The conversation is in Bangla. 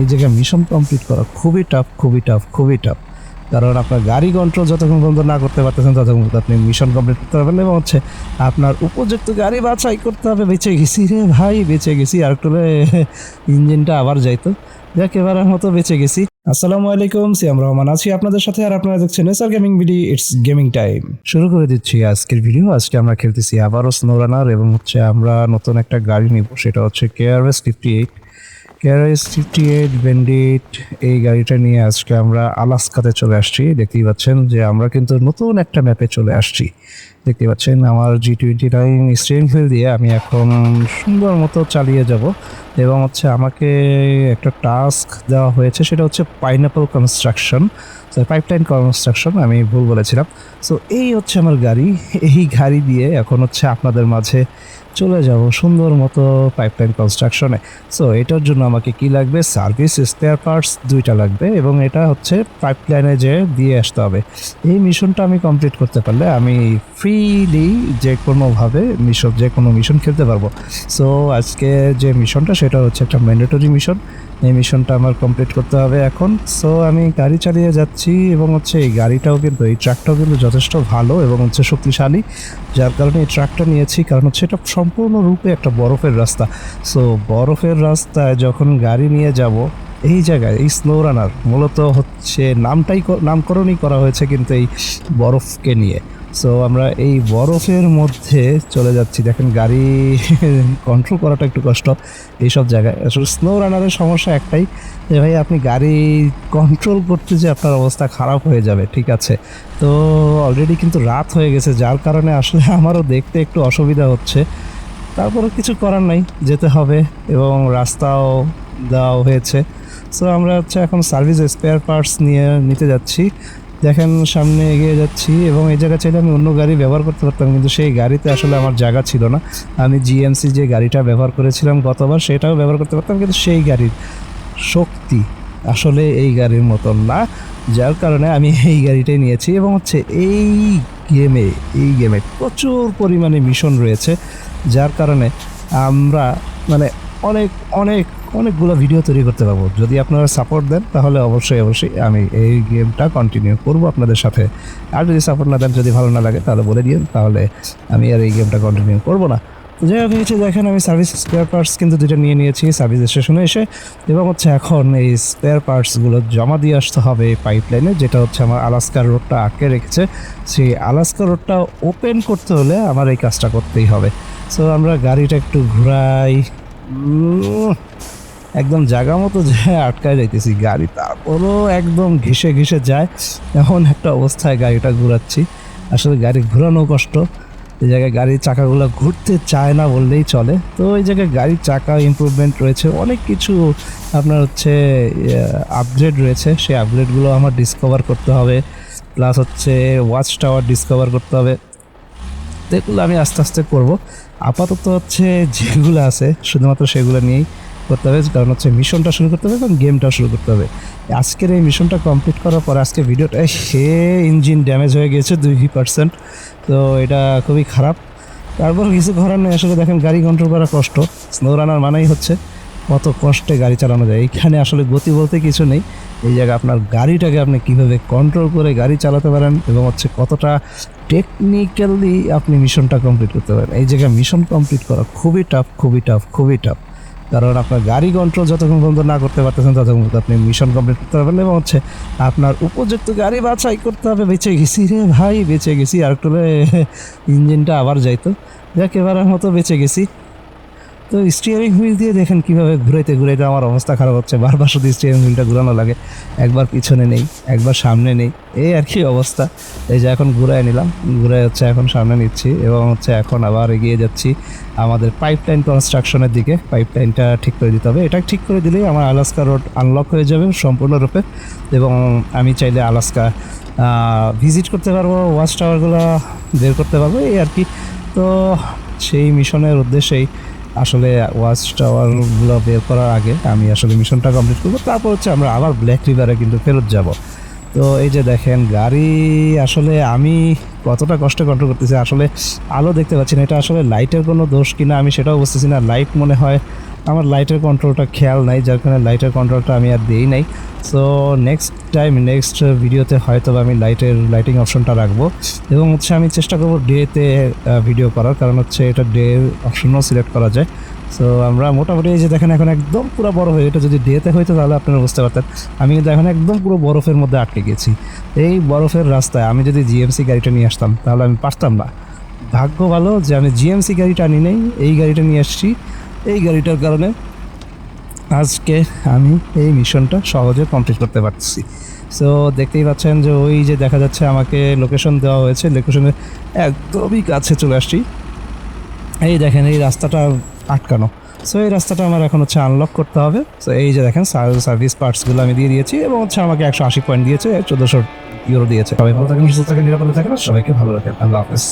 এই জায়গায় মিশন কমপ্লিট করা খুবই টাফ খুবই টাফ খুবই টাফ কারণ আপনার গাড়ি কন্ট্রোল যতক্ষণ পর্যন্ত না করতে পারতেছেন, ততক্ষণ পর্যন্ত আপনি মিশন কমপ্লিট করতে পারবেন এবং হচ্ছে আপনার উপযুক্ত গাড়ি বাছাই করতে হবে। বেঁচে গেছি রে ভাই, বেঁচে গেছি। আর একটু ইঞ্জিনটা আবার যাইতো। যাক, এবারের মতো বেঁচে গেছি। আসসালামু আলাইকুম, সিয়াম রহমান আছি আপনাদের সাথে আর আপনারা দেখছেন এসআর গেমিং ভিডি ইটস গেমিং টাইম শুরু করে দিচ্ছি আজকের ভিডিও আজকে আমরা খেলতেছি আবারও স্নো রানার এবং হচ্ছে আমরা নতুন একটা গাড়ি নিব, সেটা হচ্ছে KRS fifty eight KRS fifty eight bandit এই গাড়িটা নিয়ে আজকে আমরা আলাস্কাতে চলে আসছি। দেখতেই পাচ্ছেন যে আমরা কিন্তু নতুন একটা ম্যাপে চলে আসছি। দেখতে পাচ্ছেন আমার G twenty nine steering wheel দিয়ে আমি এখন সুন্দর মতো চালিয়ে যাব এবং হচ্ছে আমাকে একটা টাস্ক দেওয়া হয়েছে, সেটা হচ্ছে পাইনাপল কনস্ট্রাকশন পাইপলাইন কনস্ট্রাকশন আমি ভুল বলেছিলাম। সো এই হচ্ছে আমার গাড়ি। এই গাড়ি দিয়ে এখন হচ্ছে আপনাদের মাঝে চলে যাব সুন্দর মতো পাইপলাইন কনস্ট্রাকশনে সো এটার জন্য আমাকে কি লাগবে? সার্ভিস স্পেয়ার পার্টস দুইটা লাগবে এবং এটা হচ্ছে পাইপলাইনে যে দিয়ে আসতে হবে। এই মিশনটা আমি কমপ্লিট করতে পারলে আমি ফ্রিলি যে কোনোভাবে মিশন যে কোনো মিশন খেলতে পারব। সো আজকে যে মিশনটা সেটা হচ্ছে একটা ম্যান্ডেটরি মিশন এই মিশনটা আমার কমপ্লিট করতে হবে এখন। সো আমি গাড়ি চালিয়ে যাচ্ছি এবং হচ্ছে এই গাড়িটাও কিন্তু, এই ট্রাকটাও কিন্তু যথেষ্ট ভালো এবং হচ্ছে শক্তিশালী। যার কারণে এই ট্রাকটা নিয়েছি, কারণ হচ্ছে এটা সম্পূর্ণরূপে একটা বরফের রাস্তা। সো বরফের রাস্তায় যখন গাড়ি নিয়ে যাব, এই জায়গায়, এই স্নো রানার মূলত হচ্ছে নামটাই নামকরণই করা হয়েছে কিন্তু এই বরফকে নিয়ে। সো আমরা এই বরফের মধ্যে চলে যাচ্ছি। দেখেন গাড়ি কন্ট্রোল করাটা একটু কষ্ট। এইসব জায়গায় আসলে স্নো রানারের সমস্যা একটাই যে, ভাই, আপনি গাড়ি কন্ট্রোল করতে যে আপনার অবস্থা খারাপ হয়ে যাবে। ঠিক আছে। তো অলরেডি কিন্তু রাত হয়ে গেছে। যার কারণে আসলে আমারও দেখতে একটু অসুবিধা হচ্ছে। তারপরে কিছু করার নাই। যেতে হবে এবং রাস্তাও দেওয়া হয়েছে। সো আমরা হচ্ছে এখন সার্ভিস স্পেয়ার পার্টস নিয়ে নিতে যাচ্ছি। দেখেন, সামনে এগিয়ে যাচ্ছি এবং এই জায়গা চাইলে আমি অন্য গাড়ি ব্যবহার করতে পারতাম, কিন্তু সেই গাড়িতে আসলে আমার জায়গা ছিল না। আমি জিএমসি যে গাড়িটা ব্যবহার করেছিলাম গতবার, সেটাও ব্যবহার করতে পারতাম, কিন্তু সেই গাড়ির শক্তি আসলে এই গাড়ির মতন না। যার কারণে আমি এই গাড়িটাই নিয়েছি এবং হচ্ছে এই গেমে এই গেমে প্রচুর পরিমাণে মিশন রয়েছে, যার কারণে আমরা মানে অনেক অনেক অনেকগুলো ভিডিও তৈরি করতে পারব। যদি আপনারা সাপোর্ট দেন, তাহলে অবশ্যই অবশ্যই আমি এই গেমটা কন্টিনিউ করব আপনাদের সাথে। আর যদি সাপোর্ট না দেন, যদি ভালো না লাগে, তাহলে বলে দিন তাহলে আমি আর এই গেমটা কন্টিনিউ করব না। যাই হোক হয়েছে দেখেন আমি সার্ভিস স্পেয়ার পার্টস কিন্তু দুটো নিয়ে নিয়েছি সার্ভিস স্টেশনে এসে। এবং হচ্ছে এখন এই স্পেয়ার পার্টসগুলো জমা দিয়ে আসতে হবে পাইপ লাইনে যেটা হচ্ছে আমার আলাস্কার রোডটা আটকে রেখেছে। সেই আলাস্কা রোডটা ওপেন করতে হলে আমার এই কাজটা করতেই হবে। সো আমরা গাড়িটা একটু ঘুরাই। একদম জায়গা মতো যায় আটকায় যাইতেছি গাড়ি তারপরও একদম ঘেসে ঘেসে যায়। এমন একটা অবস্থায় গাড়িটা ঘুরাচ্ছি। আসলে গাড়ি ঘোরানো কষ্ট। এই জায়গায় গাড়ির চাকাগুলো ঘুরতে চায় না বললেই চলে। তো ওই জায়গায় গাড়ির চাকা ইমপ্রুভমেন্ট রয়েছে। অনেক কিছু আপনার হচ্ছে আপগ্রেড রয়েছে। সেই আপগ্রেডগুলো আমার ডিসকভার করতে হবে। প্লাস হচ্ছে ওয়াচ টাওয়ার ডিসকভার করতে হবে। তো এগুলো আমি আস্তে আস্তে করব। আপাতত হচ্ছে যেগুলো আছে, শুধুমাত্র সেগুলো নিয়েই করতে হবে, কারণ হচ্ছে মিশনটা শুরু করতে হবে এবং গেমটা শুরু করতে হবে। আজকের এই মিশনটা কমপ্লিট করার পর আজকে ভিডিওটা সে ইঞ্জিন ড্যামেজ হয়ে গেছে দুই পার্সেন্ট তো এটা খুবই খারাপ। তারপর কিছু করার নেই, আসলে দেখেন গাড়ি কন্ট্রোল করা কষ্ট স্নো রানার মানেই হচ্ছে কত কষ্টে গাড়ি চালানো যায়। এইখানে আসলে গতি বলতে কিছু নেই, এই জায়গায় আপনার গাড়িটাকে আপনি কীভাবে কন্ট্রোল করে গাড়ি চালাতে পারেন এবং হচ্ছে কতটা টেকনিক্যালি আপনি মিশনটা কমপ্লিট করতে পারেন। এই জায়গায় মিশন কমপ্লিট করা খুবই টাফ খুবই টাফ খুবই টাফ কারণ আপনার গাড়ি কন্ট্রোল যতক্ষণ পর্যন্ত না করতে পারতেছেন, ততক্ষণ পর্যন্ত আপনি মিশন কমপ্লিট করতে পারবেন এবং হচ্ছে আপনার উপযুক্ত গাড়ি বাছাই করতে হবে। বেঁচে গেছি রে ভাই, বেঁচে গেছি। আর একটু ইঞ্জিনটা আবার যাইতো। যাক, এবারের মতো বেঁচে গেছি। তো স্টিয়ারিং হুইল দিয়ে দেখেন কীভাবে ঘুরাইতে ঘুরাইতে আমার অবস্থা খারাপ হচ্ছে। বারবার শুধু স্টিয়ারিং হুইলটা ঘুরানো লাগে। একবার পিছনে নেই, একবার সামনে নেই। এই আর কি অবস্থা। এই যে এখন ঘুরাই নিলাম, ঘুরাই হচ্ছে এখন সামনে নিচ্ছি এবং হচ্ছে এখন আবার এগিয়ে যাচ্ছি আমাদের পাইপলাইন কনস্ট্রাকশনের দিকে। পাইপলাইনটা ঠিক করে দিতে হবে। এটা ঠিক করে দিলেই আমার আলাস্কা রোড আনলক হয়ে যাবে সম্পূর্ণরূপে এবং আমি চাইলে আলাস্কা ভিজিট করতে পারব ওয়াচ টাওয়ারগুলো বের করতে পারব, এই আর কি। তো সেই মিশনের উদ্দেশ্যেই আসলে ওয়াচ টাওয়ারগুলো বের করার আগে আমি আসলে মিশনটা কমপ্লিট করব। তারপর হচ্ছে আমরা আবার ব্ল্যাক রিভারে কিন্তু ফেরত যাব। তো এই যে দেখেন গাড়ি, আসলে আমি কতটা কষ্ট কন্ট্রোল করতেছি, আসলে আলো দেখতে পাচ্ছি না। এটা আসলে লাইটের কোনো দোষ কিনা আমি সেটাও বুঝতেছি না। লাইট মনে হয় আমার লাইটের কন্ট্রোলটা খেয়াল নাই, যার কারণে লাইটের কন্ট্রোলটা আমি আর দিই নাই। সো নেক্সট টাইম নেক্সট ভিডিওতে হয়তো আমি লাইটের লাইটিং অপশনটা রাখব। এবং হচ্ছে আমি চেষ্টা করব ডেতে ভিডিও করার। কারণ হচ্ছে এটা ডে অপশনও সিলেক্ট করা যায়। সো আমরা মোটামুটি এই যে দেখেন, এখন একদম পুরো বরফ হয়ে এটা যদি ডেতে হইতো তাহলে আপনারা বুঝতে পারতেন। আমি কিন্তু এখন একদম পুরো বরফের মধ্যে আটকে গেছি। এই বরফের রাস্তায় আমি যদি জিএমসি গাড়িটা নিয়ে আসতাম, তাহলে আমি পারতাম না। ভাগ্য ভালো যে আমি জিএমসি গাড়িটা আনি নেই, এই গাড়িটা নিয়ে আসছি। এই গাড়িটার কারণে আজকে আমি এই মিশনটা সহজে কমপ্লিট করতে পারছি। সো দেখতেই পাচ্ছেন যে ওই যে দেখা যাচ্ছে আমাকে লোকেশন দেওয়া হয়েছে লোকেশনের একদমই কাছে চলে আসছি। এই দেখেন, এই রাস্তাটা আটকানো। সো এই রাস্তাটা আমার এখন হচ্ছে আনলক করতে হবে। সো এই যে দেখেন সার্ভিস পার্টসগুলো আমি দিয়ে দিয়েছি এবং হচ্ছে আমাকে একশো আশি পয়েন্ট দিয়েছে, চোদ্দোশো ইউরো দিয়েছে। সবাই ভালো থাকেন, সুস্থ থাকেন, নিরাপদে থাকেন, সবাইকে ভালো রাখেন। আল্লাহ হাফেজ।